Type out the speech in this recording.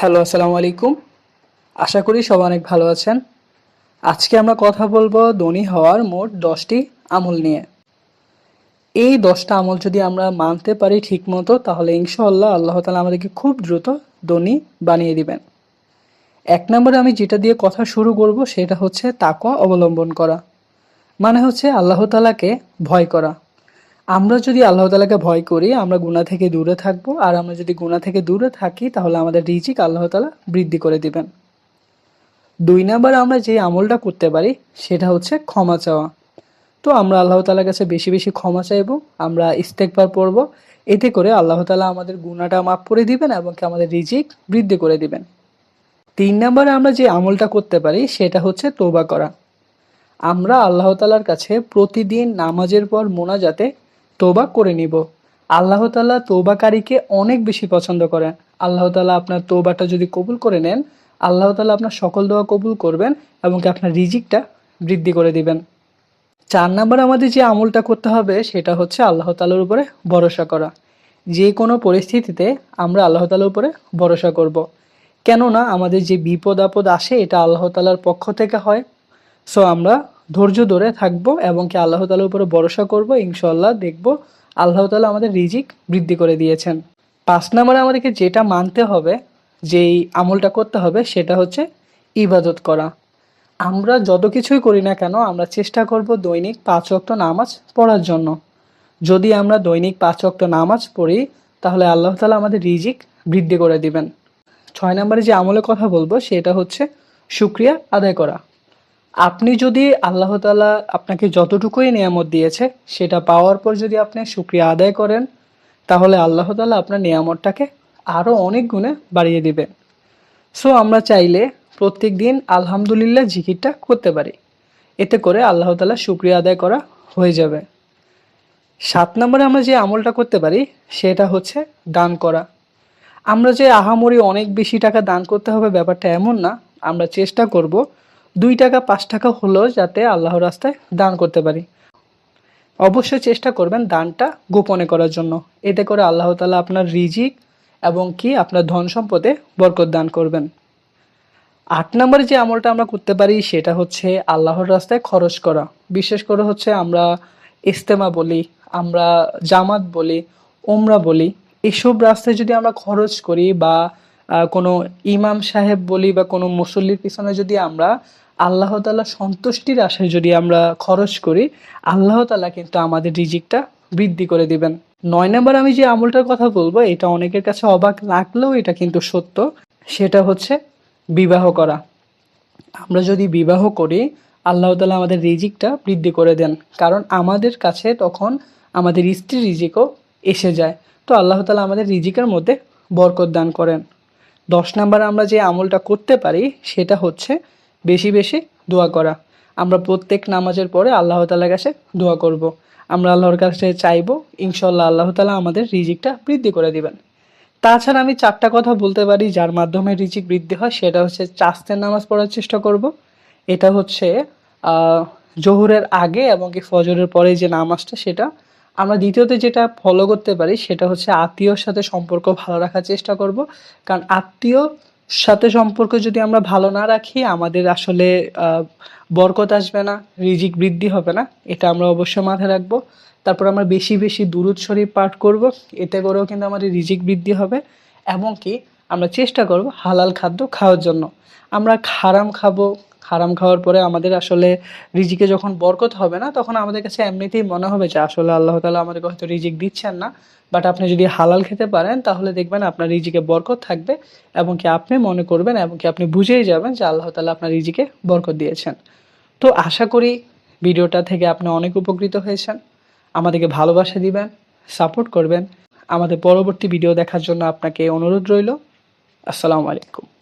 Hello, আসসালামু আলাইকুম। আশা করি সবাই অনেক ভালো আছেন। আজকে আমরা কথা বলব ধনী হওয়ার মোট দশটি আমল নিয়ে। এই দশটা আমল যদি আমরা মানতে পারি ঠিকমতো, তাহলে ইনশাআল্লাহ আল্লাহ তালা আমাদেরকে খুব দ্রুত ধনী বানিয়ে দিবেন। এক নম্বরে আমি যেটা দিয়ে কথা শুরু করব, সেটা হচ্ছে তাকওয়া অবলম্বন করা। মানে হচ্ছে আল্লাহ তালাকে ভয় করা। আমরা যদি আল্লাহ তালাকে ভয় করি, আমরা গুণা থেকে দূরে থাকব। আর আমরা যদি গুণা থেকে দূরে থাকি, তাহলে আমাদের রিজিক আল্লাহ তালা বৃদ্ধি করে দিবেন। দুই নাম্বার আমরা যে আমলটা করতে পারি, সেটা হচ্ছে ক্ষমা চাওয়া। তো আমরা আল্লাহ তালার কাছে বেশি বেশি ক্ষমা চাইব, আমরা ইস্তেকবার পড়ব। এতে করে আল্লাহ তালা আমাদের গুণাটা মাফ করে দিবেন এবং আমাদের রিজিক বৃদ্ধি করে দিবেন। তিন নম্বরে আমরা যে আমলটা করতে পারি, সেটা হচ্ছে তোবা করা। আমরা আল্লাহ তালার কাছে প্রতিদিন নামাজের পর মোনাজাতে তোবা করে নিব। আল্লাহ তালা তোবাকারীকে অনেক বেশি পছন্দ করেন। আল্লাহ তালা আপনার তোবাটা যদি কবুল করে নেন, আল্লাহ তালা আপনার সকল দোয়া কবুল করবেন এবং আপনার রিজিকটা বৃদ্ধি করে দিবেন। চার নাম্বার আমাদের যে আমলটা করতে হবে সেটা হচ্ছে আল্লাহ তালার উপরে ভরসা করা। যে কোনো পরিস্থিতিতে আমরা আল্লাহ তালার উপরে ভরসা করব। কেননা আমাদের যে বিপদ আপদ আসে, এটা আল্লাহ তালার পক্ষ থেকে হয়। সো আমরা ধৈর্য ধরে থাকব এবং কি আল্লাহ তালার উপরে ভরসা করব ইনশাল্লাহ দেখব আল্লাহ তালা আমাদের রিজিক বৃদ্ধি করে দিয়েছেন। পাঁচ নম্বরে আমাদেরকে যেটা মানতে হবে, যেই আমলটা করতে হবে, সেটা হচ্ছে ইবাদত করা। আমরা যত কিছুই করি না কেন, আমরা চেষ্টা করব দৈনিক পাঁচ ওয়াক্ত নামাজ পড়ার জন্য। যদি আমরা দৈনিক পাঁচ ওয়াক্ত নামাজ পড়ি, তাহলে আল্লাহ তালা আমাদের রিজিক বৃদ্ধি করে দিবেন। ছয় নম্বরে যে আমলের কথা বলব, সেটা হচ্ছে শুক্রিয়া আদায় করা। আপনি যদি আল্লাহ তালা আপনাকে যতটুকুই নিয়ামত দিয়েছে, সেটা পাওয়ার পর যদি আপনি শুক্রিয়া আদায় করেন, তাহলে আল্লাহ তালা আপনার নিয়ামতটাকে আরও অনেক গুণে বাড়িয়ে দিবেন। সো আমরা চাইলে প্রত্যেক দিন আলহামদুলিল্লাহ জিকিরটা করতে পারি। এতে করে আল্লাহ তালা শুক্রিয়া আদায় করা হয়ে যাবে। সাত নম্বরে আমরা যে আমলটা করতে পারি, সেটা হচ্ছে দান করা। আমরা যে আহামরি অনেক বেশি টাকা দান করতে হবে ব্যাপারটা এমন না, আমরা চেষ্টা করব দুই টাকা, পাঁচ টাকা হলেও যাতে আল্লাহর রাস্তায় দান করতে পারি। অবশ্যই চেষ্টা করবেন দানটা গোপনে করার জন্য। এতে করে আল্লাহ তালা আপনার রিজিক এবং কি আপনার ধন সম্পদে বরকত দান করবেন। আট নম্বরে যে আমলটা আমরা করতে পারি সেটা হচ্ছে আল্লাহর রাস্তায় খরচ করা। বিশেষ করে হচ্ছে আমরা ইস্তেমা বলি, আমরা জামাত বলি ওমরা বলি, এসব রাস্তায় যদি আমরা খরচ করি বা কোনো ইমাম সাহেব বলি বা কোনো মুসল্লির পিছনে যদি আমরা আল্লাহ তালা সন্তুষ্টির আশায় যদি আমরা খরচ করি, আল্লাহ তালা কিন্তু আমাদের রিজিকটা বৃদ্ধি করে দিবেন। নয় নম্বর আমি যে আমলটার কথা বলব, এটা অনেকের কাছে অবাক লাগলেও এটা কিন্তু সত্য। সেটা হচ্ছে বিবাহ করা। আমরা যদি বিবাহ করি, আল্লাহ তালা আমাদের রিজিকটা বৃদ্ধি করে দেন। কারণ আমাদের কাছে তখন আমাদের স্ত্রীর রিজিকও এসে যায়। তো আল্লাহ তালা আমাদের রিজিকের মধ্যে বরকত দান করেন। দশ নাম্বার আমরা যে আমলটা করতে পারি, সেটা হচ্ছে বেশি বেশি দোয়া করা আমরা প্রত্যেক নামাজের পরে আল্লাহ তালার কাছে দোয়া করব। আমরা আল্লাহর কাছে চাইব ইনশাল্লাহ আল্লাহ তালা আমাদের রিজিকটা বৃদ্ধি করে দিবেন তাছাড়া আমি চারটা কথা বলতে পারি, যার মাধ্যমে রিজিক বৃদ্ধি হয়, সেটা হচ্ছে চাস্তের নামাজ পড়ার চেষ্টা করব। এটা হচ্ছে জোহরের আগে এবং কি ফজরের পরে যে নামাজটা, সেটা আমরা দ্বিতীয়তে যেটা ফলো করতে পারি সেটা হচ্ছে আত্মীয়র সাথে সম্পর্ক ভালো রাখার চেষ্টা করব। কারণ আত্মীয় সাথে সম্পর্ক যদি আমরা ভালো না রাখি, আমাদের আসলে বরকত আসবে না, রিজিক বৃদ্ধি হবে না, এটা আমরা অবশ্যই মাথায় রাখব। তারপর আমরা বেশি বেশি দুরুদ শরীফ পাঠ করব, এতে করেও কিন্তু আমাদের রিজিক বৃদ্ধি হবে এবং কি আমরা চেষ্টা করব হালাল খাদ্য খাওয়ার জন্য। আমরা খারাম খাব হারাম খাওয়ার পরে আমাদের আসলে রিজিকে যখন বরকত হবে না, তখন আমাদের কাছে এমনিতেই মনে হবে যে আসলে আল্লাহ তালা আমাদেরকে হয়তো রিজিক দিচ্ছেন না। বাট আপনি যদি হালাল খেতে পারেন, তাহলে দেখবেন আপনার রিজিকে বরকত থাকবে এবং কি আপনি মনে করবেন এবং কি আপনি বুঝেই যাবেন যে আল্লাহ তালা আপনার রিজিকে বরকত দিয়েছেন। তো আশা করি ভিডিওটা থেকে আপনি অনেক উপকৃত হয়েছেন। আমাদেরকে ভালোবাসা দিবেন, সাপোর্ট করবেন। আমাদের পরবর্তী ভিডিও দেখার জন্য আপনাকে অনুরোধ রইল। আসসালামু আলাইকুম।